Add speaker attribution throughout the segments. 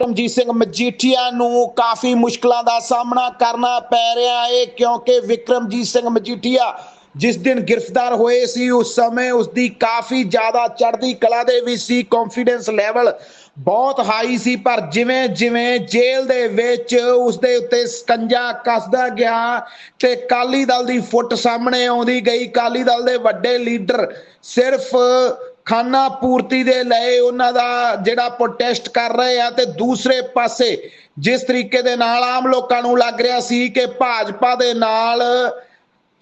Speaker 1: ਰਮਜੀਤ ਸਿੰਘ ਮਜੀਠੀਆ ਨੂੰ ਕਾਫੀ ਮੁਸ਼ਕਲਾਂ ਦਾ ਸਾਹਮਣਾ ਕਰਨਾ ਪੈ ਰਿਹਾ ਹੈ ਕਿਉਂਕਿ ਵਿਕਰਮਜੀਤ ਸਿੰਘ ਮਜੀਠੀਆ ਜਿਸ ਦਿਨ ਗ੍ਰਿਫਤਾਰ ਹੋਏ ਸੀ, ਉਸ ਸਮੇਂ ਉਸ ਦੀ ਕਾਫੀ ਜ਼ਿਆਦਾ ਚੜ੍ਹਦੀ ਕਲਾ ਦੇ ਵਿੱਚ ਸੀ ਕੌਨਫੀਡੈਂਸ ਲੈਵਲ ਬਹੁਤ ਹਾਈ ਸੀ, ਪਰ ਜਿਵੇਂ ਜਿਵੇਂ ਜੇਲ੍ਹ ਦੇ ਵਿੱਚ ਉਸ ਦੇ ਉੱਤੇ ਸਕੰਜਾ ਕੱਸਦਾ ਗਿਆ ਤੇ ਕਾਲੀ ਦਲ ਦੀ ਫੁੱਟ ਸਾਹਮਣੇ ਆਉਂਦੀ ਗਈ ਕਾਲੀ ਦਲ ਦੇ ਵੱਡੇ ਲੀਡਰ ਸਿਰਫ ਖਾਨਾ ਪੂਰਤੀ ਦੇ ਲਈ ਉਹਨਾਂ ਦਾ ਜਿਹੜਾ ਪ੍ਰੋਟੈਸਟ ਕਰ ਰਹੇ ਆ ਤੇ ਦੂਸਰੇ ਪਾਸੇ ਜਿਸ ਤਰੀਕੇ ਦੇ ਨਾਲ ਆਮ ਲੋਕਾਂ ਨੂੰ ਲੱਗ ਰਿਹਾ ਸੀ ਕਿ ਭਾਜਪਾ ਦੇ ਨਾਲ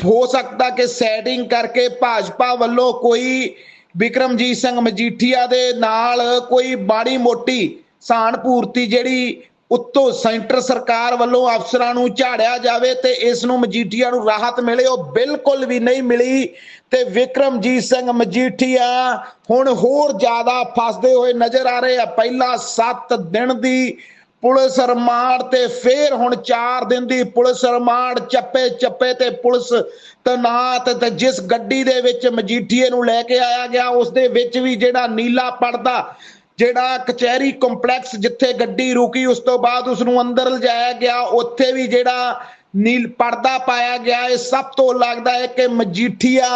Speaker 1: ਹੋ ਸਕਦਾ ਕਿ ਸੈਟਿੰਗ ਕਰਕੇ ਭਾਜਪਾ ਵੱਲੋਂ ਕੋਈ ਵਿਕਰਮਜੀਤ ਸਿੰਘ ਮਜੀਠੀਆ ਦੇ ਨਾਲ ਕੋਈ ਬਾੜੀ ਮੋਟੀ ਸਾਨ ਪੂਰਤੀ ਜਿਹੜੀ ਉੱਤੋਂ ਸੈਂਟਰ ਸਰਕਾਰ ਵੱਲੋਂ ਅਫਸਰਾਂ ਨੂੰ ਝਾੜਿਆ ਜਾਵੇ ਤੇ ਇਸ ਨੂੰ ਮਜੀਠੀਆ ਨੂੰ ਰਾਹਤ ਮਿਲੇ, ਉਹ ਬਿਲਕੁਲ ਵੀ ਨਹੀਂ ਮਿਲੀ। ਤੇ ਵਿਕਰਮਜੀਤ ਸਿੰਘ ਮਜੀਠੀਆ ਹੁਣ ਹੋਰ ਜ਼ਿਆਦਾ ਫਸਦੇ ਹੋਏ ਨਜ਼ਰ ਆ ਰਹੇ ਆ। ਪਹਿਲਾ 7 ਦਿਨ ਦੀ ਪੁਲਿਸ ਰਿਮਾਂਡ ਤੇ ਫੇਰ ਹੁਣ 4 ਦਿਨ ਦੀ ਪੁਲਿਸ ਰਿਮਾਂਡ, ਚੱਪੇ ਚੱਪੇ ਤੇ ਪੁਲਿਸ ਤਨਾਤ ਤੇ ਜਿਸ ਗੱਡੀ ਦੇ ਵਿੱਚ ਮਜੀਠੀਏ ਨੂੰ ਲੈ ਕੇ ਆਇਆ ਗਿਆ, ਉਸ ਦੇ ਵਿੱਚ ਵੀ ਜਿਹੜਾ ਨੀਲਾ ਪਰਦਾ ਜਿਹੜਾ ਕਚਹਿਰੀ ਕੰਪਲੈਕਸ ਜਿੱਥੇ ਗੱਡੀ ਰੁਕੀ, ਉਸ ਤੋਂ ਬਾਅਦ ਉਸ ਨੂੰ ਅੰਦਰ ਲਿਜਾਇਆ ਗਿਆ। ਉੱਥੇ ਵੀ ਜਿਹੜਾ ਨੀਲ ਪਰਦਾ ਪਾਇਆ ਗਿਆ। ਇਹ ਸਭ ਤੋਂ ਲੱਗਦਾ ਹੈ ਕਿ ਮਜੀਠੀਆ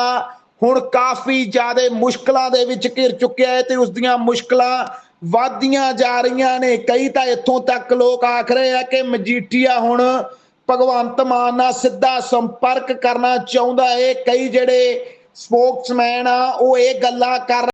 Speaker 1: ਹੁਣ ਕਾਫੀ ਜ਼ਿਆਦਾ ਮੁਸ਼ਕਲਾਂ ਦੇ ਵਿੱਚ ਘਿਰ ਚੁੱਕਿਆ ਹੈ ਤੇ ਉਸ ਦੀਆਂ ਮੁਸ਼ਕਲਾਂ ਵਧਦੀਆਂ ਜਾ ਰਹੀਆਂ ਨੇ। ਕਈ ਤਾਂ ਇੱਥੋਂ ਤੱਕ ਲੋਕ ਆਖ ਰਹੇ ਆ ਕਿ ਮਜੀਠੀਆ ਹੁਣ ਭਗਵੰਤ ਮਾਨ ਨਾਲ ਸਿੱਧਾ ਸੰਪਰਕ ਕਰਨਾ ਚਾਹੁੰਦਾ ਹੈ। ਕਈ ਜਿਹੜੇ ਸਪੋਕਸਮੈਨ ਆ, ਉਹ ਇਹ ਗੱਲਾਂ ਕਰ